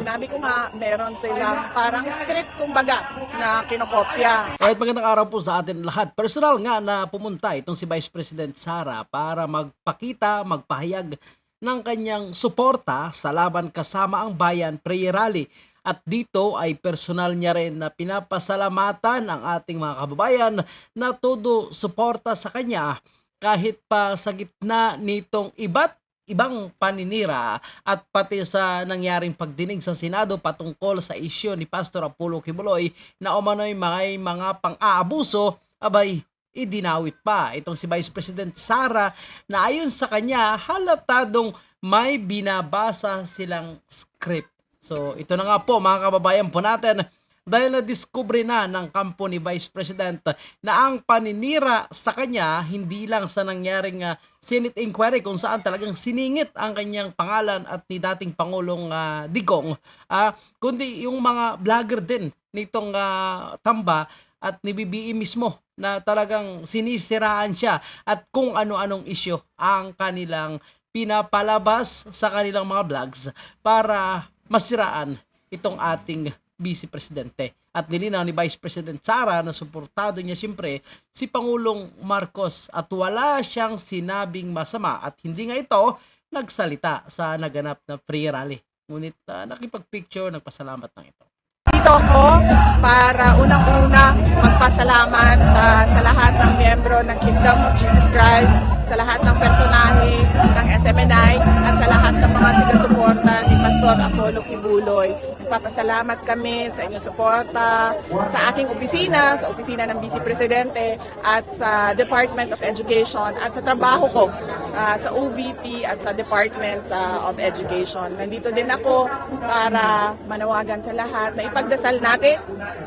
sinabi ko nga, meron silang parang script kumbaga na kinokopya. Alright, magandang araw po sa atin lahat. Personal nga na pumunta itong si Vice President Sara para magpakita, magpahayag ng kanyang suporta sa laban kasama ang bayan prayer rally. At dito ay personal niya rin na pinapasalamatan ang ating mga kababayan na todo suporta sa kanya kahit pa sa gitna nitong iba't ibang paninira at pati sa nangyaring pagdinig sa Senado patungkol sa isyo ni Pastor Apollo Kibuloy na umano'y mga, mga pang-aabuso, abay, idinawit pa itong si Vice President Sara na ayon sa kanya halatadong may binabasa silang script. So ito na nga po mga kababayan po natin dahil na-discover na ng kampo ni Vice President na ang paninira sa kanya hindi lang sa nangyaring ah, Senate inquiry kung saan talagang siningit ang kanyang pangalan at ni dating Pangulong ah, Digong. Ah, kundi yung mga vlogger din nitong ah, Tamba at ni BBE mismo na talagang sinisiraan siya at kung ano-anong isyo ang kanilang pinapalabas sa kanilang mga vlogs para masiraan itong ating Vice Presidente. At nilinaw ni Vice President Sara na suportado niya siyempre si Pangulong Marcos at wala siyang sinabing masama at hindi nga ito nagsalita sa naganap na free rally. Ngunit ah, nakipag-picture, nagpasalamat ng ito. Dito ako para unang-una magpasalamat ah, sa lahat ng miyembro ng Kingdom of Jesus Christ, sa lahat ng personahe ng SMNI at sa lahat ng mga taga-suporta ni Pastor Apollo Kibuloy. Nagpapasalamat kami sa inyong suporta, sa aking opisina, sa opisina ng Vice Presidente at sa Department of Education at sa trabaho ko ah, sa OVP at sa Department ah, of Education. Nandito din ako para manawagan sa lahat na ipagdasal natin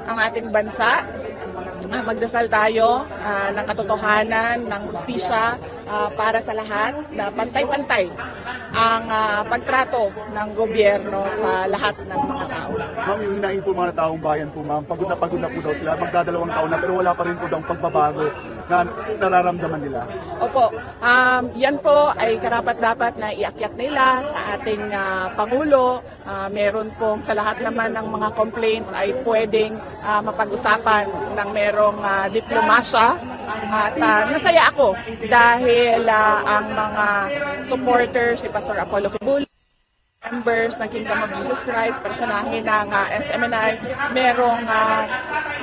ang ating bansa Ah, magdasal tayo ah, ng katotohanan, ng justisya ah, para sa lahat na pantay-pantay ang ah, pagtrato ng gobyerno sa lahat ng mga tao. Ma'am, yung hinahin po mga taong bayan po, ma'am, pagod na pagod na po daw sila, magdadalawang taon na, pero wala pa rin po daw pagbabago na nararamdaman nila. Opo, um, yan po ay karapat-dapat na iakyat nila sa ating ah, Pangulo. Ah, meron pong sa lahat naman ng mga complaints ay pwedeng ah, mapag-usapan ng merong ah, diplomasya. At ah, nasaya ako dahil ah, ang mga supporters si Pastor Apollo Kibuloy, members ng Kingdom of Jesus Christ, personahe ng ah, SMNI, merong ah,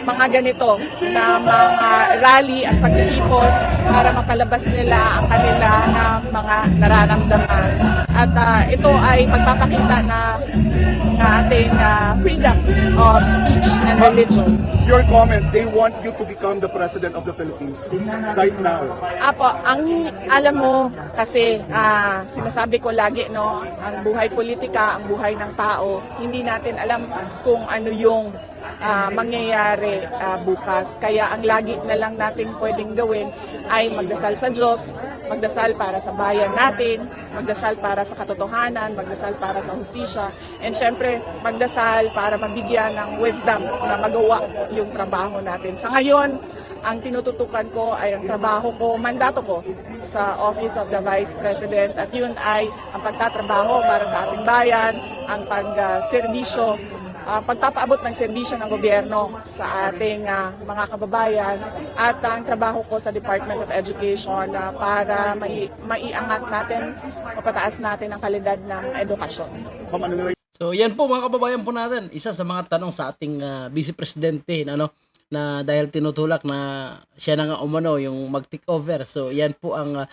mga ganito na mga rally at pagtitipon para mapalabas nila ang kanila na mga nararamdaman. At ah, ito ay pagpapakita na ng ating ah, freedom of speech and religion. Your comment, they want you to become the President of the Philippines right now. Apo, ang alam mo kasi ah, sinasabi ko lagi no, ang buhay politika, ang buhay ng tao, hindi natin alam kung ano yung ah, mangyayari ah, bukas. Kaya ang lagi na lang nating pwedeng gawin ay magdasal sa Diyos, magdasal para sa bayan natin, magdasal para sa katotohanan, magdasal para sa hustisya, and syempre magdasal para mabigyan ng wisdom na magawa yung trabaho natin. Sa ngayon, ang tinututukan ko ay ang trabaho ko, mandato ko sa Office of the Vice President at yun ay ang pagtatrabaho para sa ating bayan, ang pag-serbisyo, ah, pagpapaabot ng serbisyo ng gobyerno sa ating ah, mga kababayan at ang trabaho ko sa Department of Education na para mai- maiangat natin, mapataas natin ang kalidad ng edukasyon. Ano na So yan po mga kababayan po natin, isa sa mga tanong sa ating ah, Vice Presidente ano na dahil tinutulak na siya na nga umano yung mag-take over. So yan po ang ah,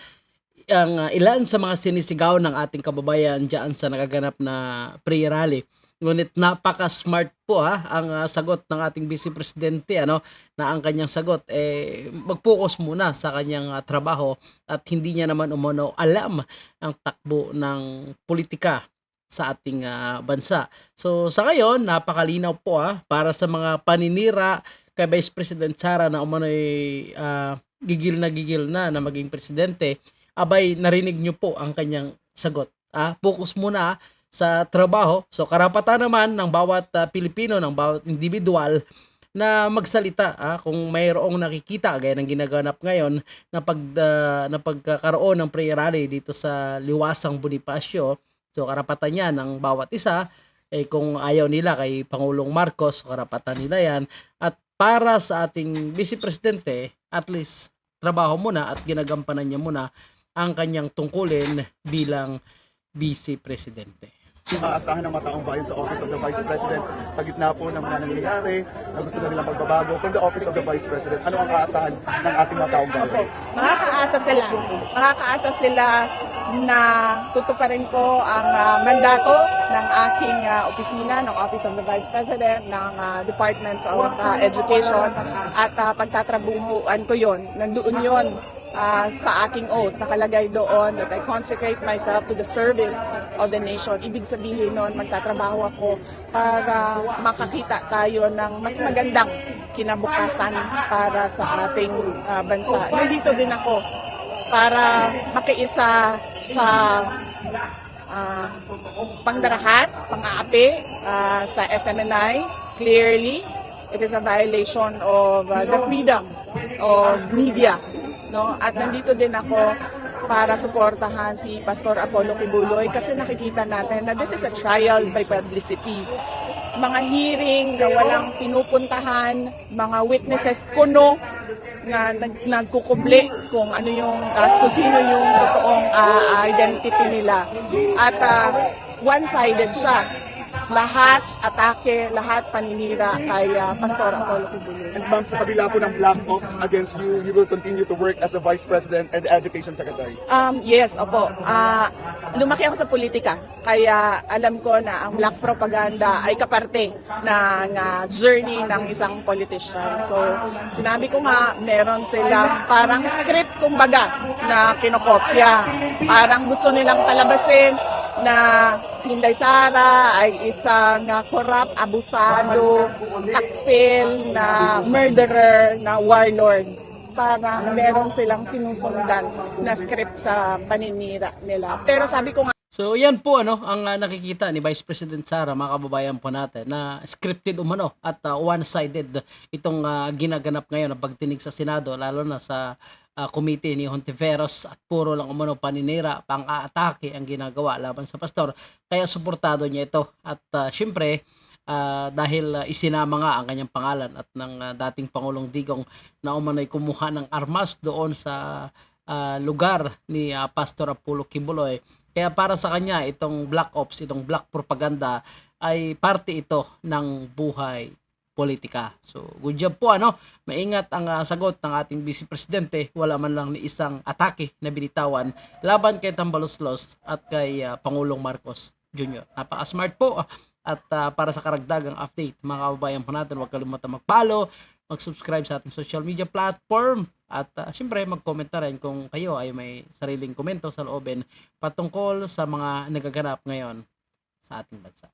ang ah, ilan sa mga sinisigaw ng ating kababayan diyan sa nagaganap na pre-rally. Ngunit napaka-smart po ha ang ah, sagot ng ating Vice Presidente ano na ang kanyang sagot eh mag-focus muna sa kanyang ah, trabaho at hindi niya naman umano alam ang takbo ng politika sa ating ah, bansa. So sa ngayon, napakalinaw po ah, para sa mga paninira kay Vice President Sara na umano'y ah, gigil na gigil na na maging presidente, abay narinig niyo po ang kanyang sagot. Ah, focus muna sa trabaho. So karapatan naman ng bawat ah, Pilipino, ng bawat individual na magsalita ah, kung mayroong nakikita gaya ng ginaganap ngayon na pag ah, na pagkakaroon ng prayer rally dito sa Liwasang Bonifacio So karapatan niya ng bawat isa eh kung ayaw nila kay Pangulong Marcos, karapatan nila yan. At para sa ating Vice Presidente, at least trabaho muna at ginagampanan niya muna ang kanyang tungkulin bilang Vice Presidente. Aasahan ng mga taong bayan sa Office of the Vice President sa gitna po ng mga nangyayari na gusto na nilang magbabago from the Office of the Vice President. Ano ang aasahan ng ating mga taong bayan? Makakaasa sila. Makakaasa sila na tutuparin ko ang ah, mandato ng aking ah, opisina, ng Office of the Vice President, ng ah, Department of ah, Education, at uh, pagtatrabuhuan ko yon. Nandoon yon ah, sa aking oath. Nakalagay doon that I consecrate myself to the service of the nation. Ibig sabihin nun, magtatrabaho ako para makakita tayo ng mas magandang kinabukasan para sa ating ah, bansa. Nandito din ako para makiisa sa ah, pangdarahas, pang-aapi ah, sa SMNI. Clearly, it is a violation of ah, the freedom of media. No? At nandito din ako para suportahan si Pastor Apollo Kibuloy kasi nakikita natin na this is a trial by publicity mga hearing na walang pinupuntahan, mga witnesses kuno na nag, nagkukubli kung ano yung uh, kung sino yung totoong ah, identity nila. At ah, one-sided siya. Lahat atake, lahat paninira kay ah, Pastor Apollo Kibuloy. And ma'am, sa kabila po ng black ops against you, you will continue to work as a Vice President and Education Secretary. Um, yes, opo. Ah, lumaki ako sa politika. Kaya alam ko na ang black propaganda ay kaparte ng ah, journey ng isang politician. So, sinabi ko nga, meron silang parang script, kumbaga, na kinokopya. Parang gusto nilang palabasin na si Inday Sara ay isang uh, corrupt, abusado, taksil, na murderer, na warlord parang meron silang sinusundan na script sa paninira nila. Pero sabi ko nga, So yan po ano ang ah, nakikita ni Vice President Sara mga kababayan po natin na scripted umano at ah, one-sided itong ah, ginaganap ngayon ng pagtinig sa Senado lalo na sa ah, committee ni Hontiveros at puro lang umano paninira, pang-aatake ang ginagawa laban sa pastor. Kaya suportado niya ito at ah, syempre ah, dahil ah, isinama nga ang kanyang pangalan at ng ah, dating Pangulong Digong na umano'y kumuha ng armas doon sa ah, lugar ni ah, Pastor Apollo Kibuloy. Kaya para sa kanya, itong black ops, itong black propaganda ay parte ito ng buhay politika. So, good job po ano. Maingat ang ah, sagot ng ating Vice Presidente. Wala man lang ni isang atake na binitawan laban kay Tambaloslos at kay ah, Pangulong Marcos Jr. Napaka-smart po. ah. At ah, para sa karagdagang update, mga kababayan po natin, huwag kalimutan mag-follow, mag-subscribe sa ating social media platform at uh, syempre mag-comment na rin kung kayo ay may sariling komento sa loobin patungkol sa mga nagaganap ngayon sa ating bansa.